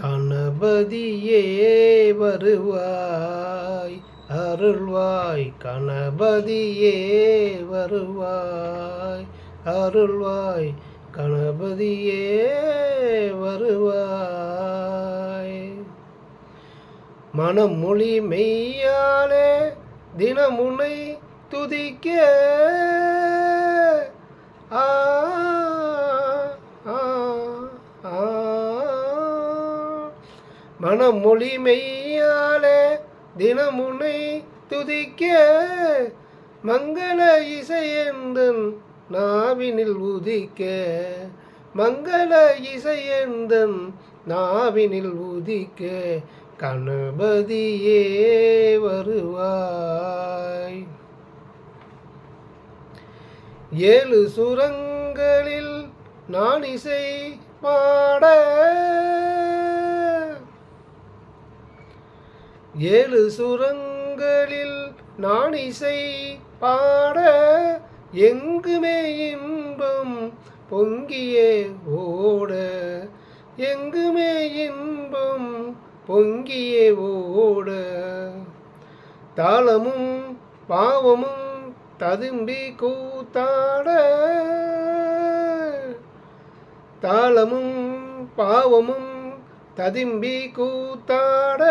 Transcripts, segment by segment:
கணபதியே வருவாய். அருள்வாய் கணபதியே வருவாய். அருள்வாய் கணபதியே வருவாய். மனமொழி மெய்யாலே தினமுனை துதிக்க. ஆ, மனம் மெய்யாலே தினமுனை துதிக்க மங்கள இசையந்தன் நாவினில் உதிக்க. மங்கள இசையந்தன் நாவினில் உதிக்க. கணபதியே வருவாய். ஏழு சுரங்களில் நான் இசை பாட ஏழு சுரங்களில் நான் இசை பாட எங்குமே இன்பம் பொங்கியே ஓட. எங்குமே இன்பம் பொங்கியே ஓட. தாளமும் பாவமும் ததும்பி கூத்தாட. தாளமும் பாவமும் ததும்பி கூத்தாட.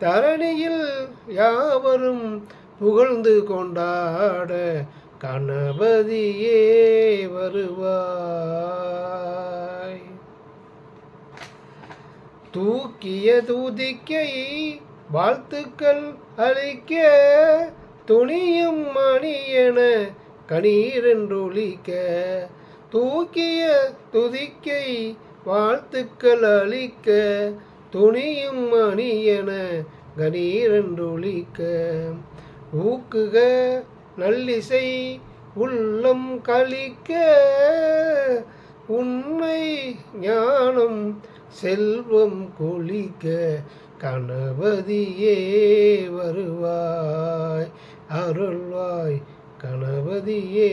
தரணியில் யாவரும் புகழ்ந்து கொண்டாட கணபதியே வருவாய். தூக்கிய தூதிக்கை வாழ்த்துக்கள் அளிக்க துணியும் மணியென கணீரென்றொழிக்க தூக்கிய துதிக்கை வாழ்த்துக்கள் அளிக்க துணியும் மணியென கணீரென்றொழிக்க. ஊக்குக நல்லிசை உள்ளம் கழிக்க. உண்மை ஞானம் செல்வம் கொளிக்க கணபதியே வருவாய் அருள்வாய் கணபதியே.